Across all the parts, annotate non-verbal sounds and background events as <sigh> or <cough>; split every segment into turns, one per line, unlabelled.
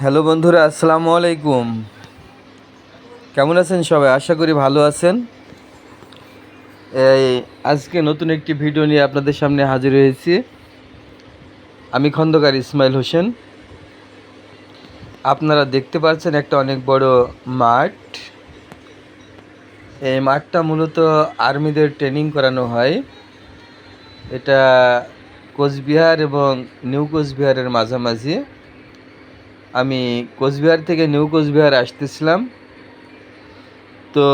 Hello বন্ধুরা, আসসালামু আলাইকুম। কেমন আছেন সবাই? আশা করি ভালো আছেন। এই, আজকে নতুন একটি ভিডিও নিয়ে আপনাদের সামনে হাজির হয়েছি। আমি খন্দকার ইসমাইল হোসেন। আপনারা দেখতে পাচ্ছেন একটা অনেক বড় মাঠ। এই মাঠটা মূলত আর্মিদের ট্রেনিং করানো হয়। এটা কোচবিহার এবং নিউ কোচবিহারের মাঝামাঝি। আমি কোচবিহার থেকে নিউ কোচবিহার আসতেছিলাম। তো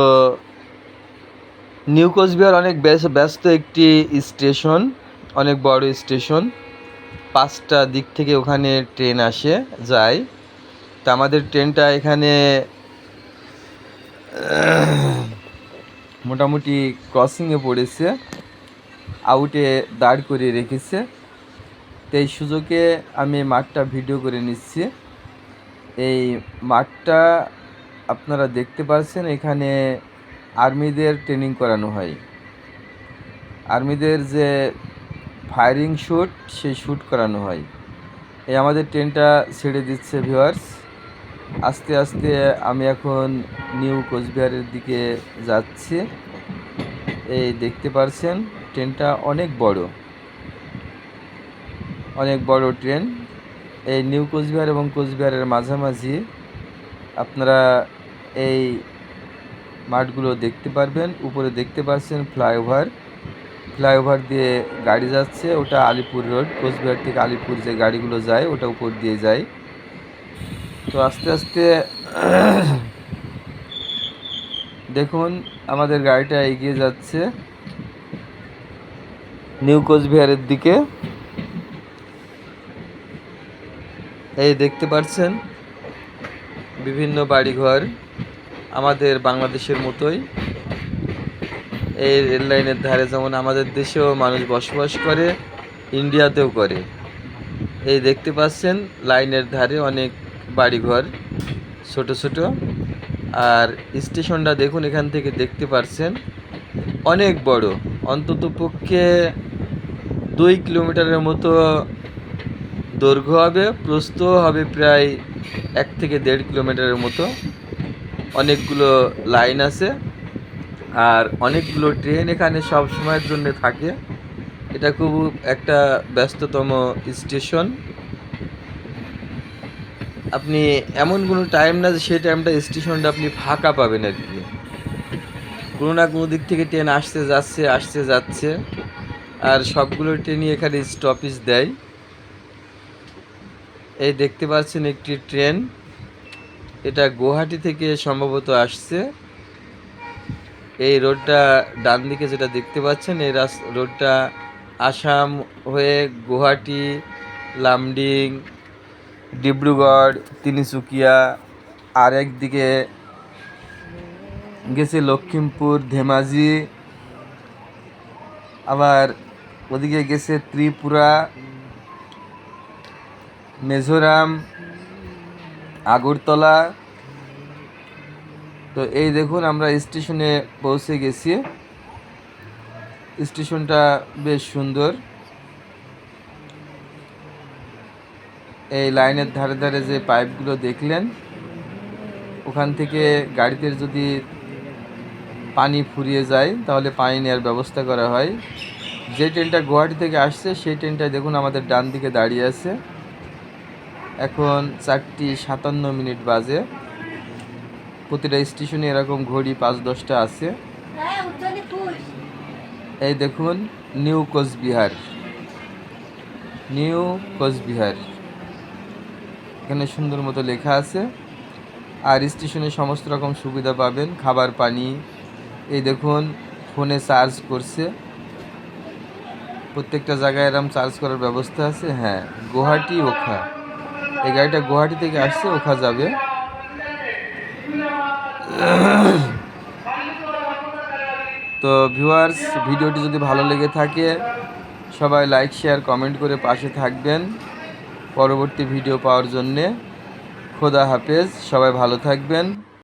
নিউ কোচবিহার অনেক ব্যস্ত ব্যস্ত একটি স্টেশন, অনেক বড় স্টেশন। পাঁচটা দিক থেকে ওখানে ট্রেন আসে, যায়। তা আমাদের ট্রেনটা এখানে মোটামুটি ক্রসিংয়ে পড়েছে, আউটে দাঁড় করিয়ে রেখেছে। তো এই সুযোগে আমি মাঠটা ভিডিও করে নিচ্ছি। এই মাঠটা আপনারা দেখতে পাচ্ছেন এখানে আর্মিদের ট্রেনিং করানো হয়। আর্মিদের যে ফায়ারিং শ্যুট সেই শ্যুট করানো হয়। এই আমাদের ট্রেনটা ছেড়ে দিচ্ছে ভিউয়ার্স আস্তে আস্তে আমি এখন নিউ কোচবিহারের দিকে যাচ্ছি। এই দেখতে পারছেন ট্রেনটা অনেক বড়। অনেক বড় ট্রেন এই নিউ কোচবিহার এবং কোচবিহারের মাঝামাঝি আপনারা এই মাঠগুলো দেখতে পারবেন, উপরে দেখতে পাচ্ছেন ফ্লাইওভার। ফ্লাইওভার দিয়ে গাড়ি যাচ্ছে, ওটা আলিপুর রোড, কোচবিহার থেকে আলিপুর যে গাড়িগুলো যায়, ওটা উপর দিয়ে যায়। তো আস্তে আস্তে <clears throat> দেখুন, আমাদের গাড়িটা এগিয়ে যাচ্ছে। নিউ কোচবিহারের দিকে। এই দেখতে পাচ্ছেন বিভিন্ন বাড়িঘর আমাদের বাংলাদেশের মতোই। এই রেল লাইনের ধারে যেমন আমাদের দেশেও মানুষ বসবাস করে, ইন্ডিয়াতেও করে। এই দেখতে পাচ্ছেন, লাইনের ধারে অনেক বাড়িঘর, ছোট ছোট। আর স্টেশনটা দেখুন, এখান থেকে দেখতে পাচ্ছেন অনেক বড়। অন্তত পক্ষে দুই কিলোমিটারের মতো দৈর্ঘ্য হবে, প্রস্থ হবে প্রায় এক থেকে দেড় কিলোমিটারের মতো। অনেকগুলো লাইন আছে আর অনেকগুলো ট্রেন এখানে সব সময়ের জন্য থাকে। এটা খুব একটা ব্যস্ততম স্টেশন। আপনি এমন কোনো টাইম না যে সেই টাইমটা স্টেশনটা আপনি ফাঁকা পাবেন আর কি। কোনো না কোনো দিক থেকে ট্রেন আসতে যাচ্ছে আসতে যাচ্ছে। আর সবগুলো ট্রেনই এখানে স্টপেজ দেয়। এই দেখতে পাচ্ছেন একটি ট্রেন। এটা গুয়াহাটি থেকে সম্ভবত আসছে। এই রোডটা ডান দিকে যেটা দেখতে পাচ্ছেন, এই রোডটা আসাম হয়ে গুয়াহাটি, লামডিং, ডিব্রুগড় তিনিচুকিয়া আর একদিকে গেছে লক্ষ্মীমপুর ধেমাজি, আবার ওদিকে গেছে ত্রিপুরা। মিজোরাম, আগরতলা। তো এই দেখুন, আমরা স্টেশনে পৌঁছে গেছি। স্টেশনটা বেশ সুন্দর। এই লাইনের ধারে ধারে যে পাইপগুলো দেখলেন, ওখান থেকে গাড়িতে যদি পানি ফুরিয়ে যায়, তাহলে পানি নেওয়ার ব্যবস্থা করা হয়। যে ট্রেনটা গুয়াহাটি থেকে আসছে, সেই ট্রেনটা দেখুন আমাদের ডান দিকে দাঁড়িয়ে আছে। এখন চারটি সাতান্ন মিনিট বাজে। প্রতিটা স্টেশনে এরকম ঘড়ি পাঁচ দশটা আছে। এই দেখুন, নিউ কোচবিহার। নিউ কোচবিহার। এখানে সুন্দর মতো লেখা আছে। আর স্টেশনে সমস্ত রকম সুবিধা পাবেন, খাবার, পানি। এই দেখুন, ফোনে চার্জ করছে। প্রত্যেকটা জায়গায় এরম চার্জ করার ব্যবস্থা আছে? হ্যাঁ গুয়াহাটি ওখা। এই গাড়িটা গুয়াহাটি থেকে আসছে, ওখা যাবে। তো ভিউয়ার্স ভিডিওটি যদি ভালো লেগে থাকে, সবাই লাইক শেয়ার কমেন্ট করে পাশে থাকবেন পরবর্তী ভিডিও পাওয়ার জন্যে। খোদা হাফেজ, সবাই ভালো থাকবেন।